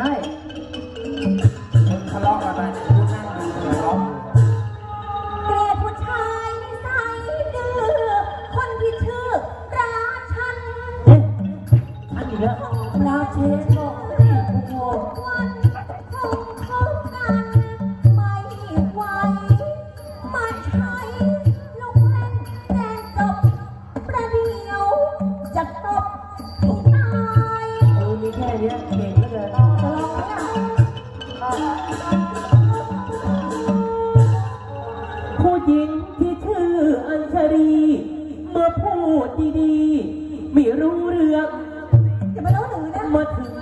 ใช่มึงทะเลาะกันไปกูนั่งดูมึงทะเลาะเกลียดผู้ชายนิสัยดื้อคนที่ชื่อราชันเอ๊ะอันอีกแล้วราเชนบอก ที่ชื่ออัญชลีเมื่อพูดดีๆไม่รู้เรื่อง อย่ามาโน้หนูนะมาถึง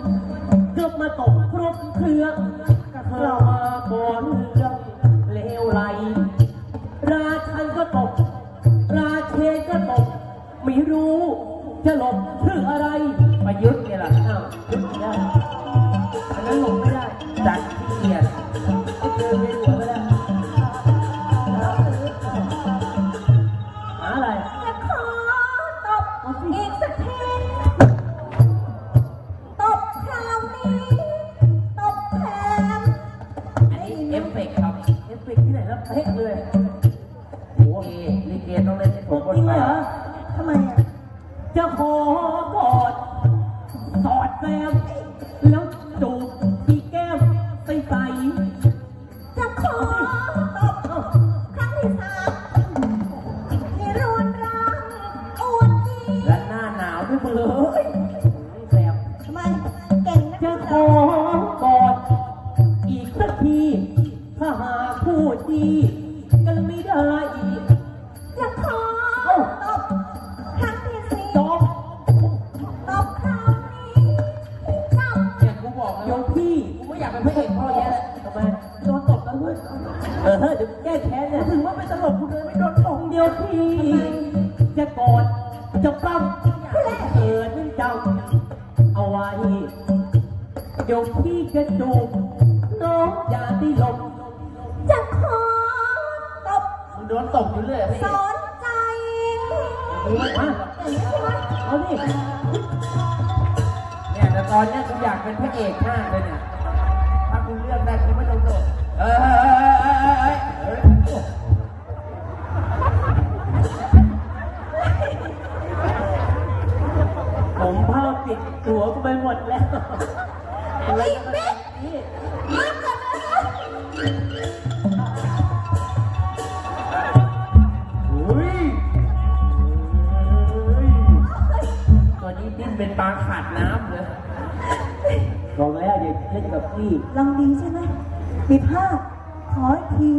เกือบมาตกครบเครื่องเข้ามาก่อนเรื่องเลวไหลราชันก็ตก ราเชนก็ตก ไม่รู้ จะหลบชื่ออะไรประยุทธ์เนี่ยล่ะอ้าวยุทธ์ไม่ได้อันนั้นหลบไม่ได้จัดเกียรติไอ้เดินไปหัวไปแล้ว แล้วเป๊ะเลยโอ้โหลิเกต้องเล่นให้ผผมมบนจริงไปเลยเหรอทำไมอะจะขอกอดสอดแซมแล้วจูบที่แก้มใสใสจะขอตบครั้งที่สามที่รุนแรงอวดดีและหน้าหนาวด้วยมึงเลยแซมทำไมเก่งนะจะขอ เว้ยเออเดี๋ยวแก้แค้นเนี่ยถึงว่าเป็นตลกกูเลยไม่โดนตกเดียวพี่จะกอดจะปล้ำเกิดนั่นจำเอาไว้เดี๋ยวพี่จะจูบน้องอย่าได้หลบจะขอตบมึงโดนตกอยู่เรื่อยอะพี่สนใจมึงไม่มาหรอกอย่างนี้ใช่ไหมเอาดิเนี่ยแต่ตอนเนี้ยกูอยากเป็นพระเอกมากเลยเนี่ยถ้ากูเลือกได้กูไม่ต้องโดด เออเออเออเออเออเออผมเผาติดตัวกูไปหมดแล้วไอ้เบ๊กมากกว่านั้นนะอุ้ยตัวนี้ดิ้นเป็นปลาขาดน้ำเลยบอกแล้วอย่าเล่นกับพี่ ลองดีใช่ไหม มีภาพขออีกที